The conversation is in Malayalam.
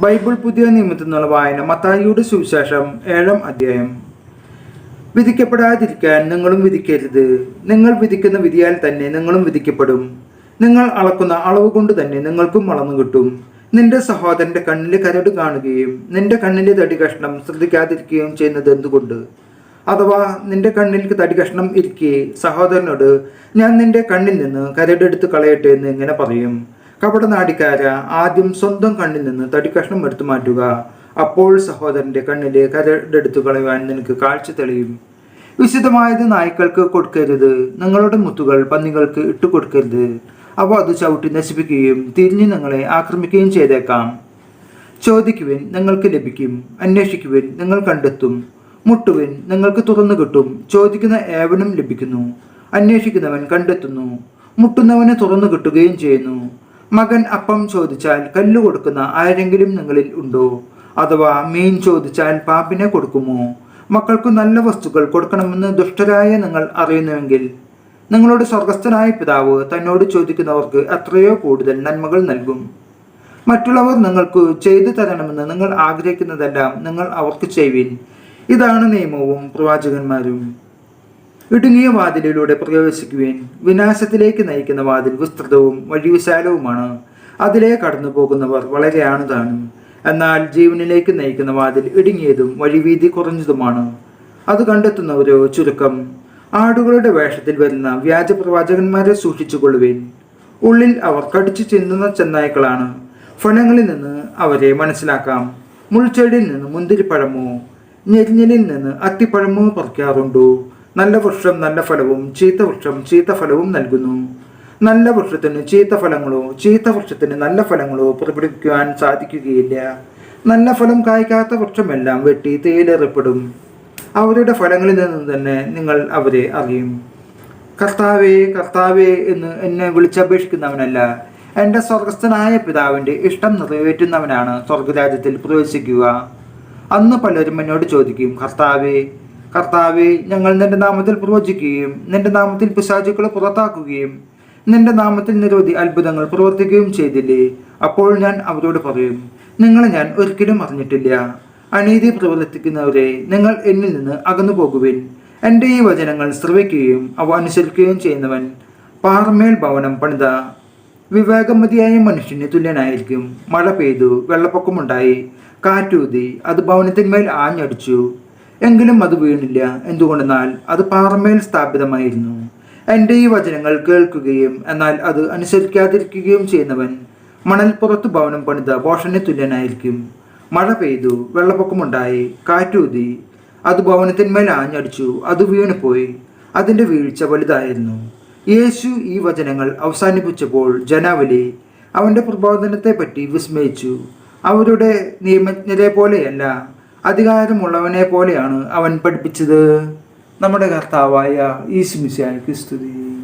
ബൈബിൾ പുതിയ നിയമത്തിൽ നിന്നുള്ള വായന മത്തായിയുടെ സുവിശേഷം ഏഴാം അധ്യായം. വിധിക്കപ്പെടാതിരിക്കാൻ നിങ്ങളും വിധിക്കരുത്. നിങ്ങൾ വിധിക്കുന്ന വിധിയാൽ തന്നെ നിങ്ങളും വിധിക്കപ്പെടും. നിങ്ങൾ അളക്കുന്ന അളവ് കൊണ്ട് തന്നെ നിങ്ങൾക്കും അളന്നു കിട്ടും. നിന്റെ സഹോദരന്റെ കണ്ണിലെ കരട് കാണുകയും നിന്റെ കണ്ണിലെ തടി കഷ്ണം ശ്രദ്ധിക്കാതിരിക്കുകയും ചെയ്യുന്നത് എന്തുകൊണ്ട്? അഥവാ നിന്റെ കണ്ണിൽ തടി കഷ്ണം ഇരിക്കെ സഹോദരനോട് ഞാൻ നിന്റെ കണ്ണിൽ നിന്ന് കരടെടുത്ത് കളയട്ടെ എന്ന് ഇങ്ങനെ പറയും? കപടനാടിക്കാര ആദ്യം സ്വന്തം കണ്ണിൽ നിന്ന് തടിക്കഷ്ണം കഷ്ണം എടുത്തു മാറ്റുക. അപ്പോൾ സഹോദരന്റെ കണ്ണിലെ കരടെടുത്തു കളയുവാൻ നിനക്ക് കാഴ്ച തെളിയും. വിശുദ്ധമായത് നായ്ക്കൾക്ക് കൊടുക്കരുത്. നിങ്ങളുടെ മുത്തുകൾ പന്നികൾക്ക് ഇട്ടു കൊടുക്കരുത്. അവ അത് ചവിട്ടി നശിപ്പിക്കുകയും തിരിഞ്ഞ് നിങ്ങളെ ആക്രമിക്കുകയും ചെയ്തേക്കാം. ചോദിക്കുവിൻ നിങ്ങൾക്ക് ലഭിക്കും. അന്വേഷിക്കുവിൻ നിങ്ങൾ കണ്ടെത്തും. മുട്ടുവിൻ നിങ്ങൾക്ക് തുറന്നു കിട്ടും. ചോദിക്കുന്ന ഏവനും ലഭിക്കുന്നു. അന്വേഷിക്കുന്നവൻ കണ്ടെത്തുന്നു. മുട്ടുന്നവന് തുറന്നു കിട്ടുകയും ചെയ്യുന്നു. മകൻ അപ്പം ചോദിച്ചാൽ കല്ല് കൊടുക്കുന്ന ആരെങ്കിലും നിങ്ങളിൽ ഉണ്ടോ? അഥവാ മീൻ ചോദിച്ചാൽ പാമ്പിനെ കൊടുക്കുമോ? മക്കൾക്ക് നല്ല വസ്തുക്കൾ കൊടുക്കണമെന്ന് ദുഷ്ടരായ നിങ്ങൾ അറിയുന്നുവെങ്കിൽ നിങ്ങളുടെ സ്വർഗസ്ഥനായ പിതാവ് തന്നോട് ചോദിക്കുന്നവർക്ക് എത്രയോ കൂടുതൽ നന്മകൾ നൽകും. മറ്റുള്ളവർ നിങ്ങൾക്ക് ചെയ്തു തരണമെന്ന് നിങ്ങൾ ആഗ്രഹിക്കുന്നതെല്ലാം നിങ്ങൾ അവർക്ക് ചെയ്യുവിൻ. ഇതാണ് നിയമവും പ്രവാചകന്മാരും. ഇടുങ്ങിയ വാതിലിലൂടെ പ്രവേശിക്കുവാൻ. വിനാശത്തിലേക്ക് നയിക്കുന്ന വാതിൽ വിസ്തൃതവും വഴിവിശാലവുമാണ്. അതിലേ കടന്നു പോകുന്നവർ വളരെ താനും. എന്നാൽ ജീവനിലേക്ക് നയിക്കുന്ന വാതിൽ ഇടുങ്ങിയതും വഴിവീതി കുറഞ്ഞതുമാണ്. അത് കണ്ടെത്തുന്നവരോ ചുരുക്കം. ആടുകളുടെ വേഷത്തിൽ വരുന്ന വ്യാജ പ്രവാചകന്മാരെ സൂക്ഷിച്ചുകൊള്ളുവേൻ. ഉള്ളിൽ അവർ കടിച്ചു ചിന്തുന്ന ചെന്നായ്ക്കളാണ്. ഫണങ്ങളിൽ നിന്ന് അവരെ മനസ്സിലാക്കാം. മുൾച്ചെടിയിൽ നിന്ന് മുന്തിരിപ്പഴമോ ഞെരിഞ്ഞലിൽ നിന്ന് അത്തിപ്പഴമോ പറിക്കാറുണ്ടോ? നല്ല വൃക്ഷം നല്ല ഫലവും ചീത്ത വൃക്ഷം ചീത്ത ഫലവും നൽകുന്നു. നല്ല വൃക്ഷത്തിന് ചീത്ത ഫലങ്ങളോ ചീത്ത വൃക്ഷത്തിന് നല്ല ഫലങ്ങളോ പുറപ്പെടുവിക്കുവാൻ സാധിക്കുകയില്ല. നല്ല ഫലം കായ്ക്കാത്ത വൃക്ഷമെല്ലാം വെട്ടി തേലേറപ്പെടും അവരുടെ ഫലങ്ങളിൽ നിന്നും തന്നെ നിങ്ങൾ അവരെ അറിയും. കർത്താവേ കർത്താവേ എന്ന് എന്നെ വിളിച്ചപേക്ഷിക്കുന്നവനല്ല എന്റെ സ്വർഗസ്ഥനായ പിതാവിന്റെ ഇഷ്ടം നിറവേറ്റുന്നവനാണ് സ്വർഗരാജ്യത്തിൽ പ്രവേശിക്കുക. അന്ന് പലരും എന്നോട് ചോദിക്കും കർത്താവേ കർത്താവെ ഞങ്ങൾ നിന്റെ നാമത്തിൽ പ്രവചിക്കുകയും നിന്റെ നാമത്തിൽ പിശാചുക്കളെ പുറത്താക്കുകയും നിന്റെ നാമത്തിൽ നിരവധി അത്ഭുതങ്ങൾ പ്രവർത്തിക്കുകയും ചെയ്തില്ലേ? അപ്പോൾ ഞാൻ അവരോട് പറയും നിങ്ങളെ ഞാൻ ഒരിക്കലും അറിഞ്ഞിട്ടില്ല. അനീതി പ്രവർത്തിക്കുന്നവരെ നിങ്ങൾ എന്നിൽ നിന്ന് അകന്നു പോകുവിൻ എന്റെ ഈ വചനങ്ങൾ ശ്രവിക്കുകയും അവ അനുസരിക്കുകയും ചെയ്യുന്നവൻ പാറമേൽ ഭവനം പണിത വിവേകമതിയായ മനുഷ്യന് തുല്യനായിരിക്കും. മഴ പെയ്തു വെള്ളപ്പൊക്കമുണ്ടായി കാറ്റൂതി അത് ഭവനത്തിന്മേൽ ആഞ്ഞടിച്ചു. എങ്കിലും അത് വീണില്ല. എന്തുകൊണ്ടെന്നാൽ അത് പാറമേൽ സ്ഥാപിതമായിരുന്നു. എന്റെ ഈ വചനങ്ങൾ കേൾക്കുകയും എന്നാൽ അത് അനുസരിക്കാതിരിക്കുകയും ചെയ്യുന്നവൻ മണൽപ്പുറത്ത് ഭവനം പണിത ഭോഷന് തുല്യനായിരിക്കും. മഴ പെയ്തു വെള്ളപ്പൊക്കമുണ്ടായി കാറ്റൂതി. അത് ഭവനത്തിന്മേൽ ആഞ്ഞടിച്ചു അത് വീണുപോയി. അതിന്റെ വീഴ്ച വലുതായിരുന്നു. യേശു ഈ വചനങ്ങൾ അവസാനിപ്പിച്ചപ്പോൾ ജനാവലി അവന്റെ പ്രബോധനത്തെപ്പറ്റി വിസ്മയിച്ചു. അവരുടെ നിയമജ്ഞരെ പോലെയല്ല അധികാരമുള്ളവനെ പോലെയാണ് അവൻ പഠിപ്പിച്ചത്. നമ്മുടെ കർത്താവായ ഈശ്മിശായ്ക്ക് സ്തുതി.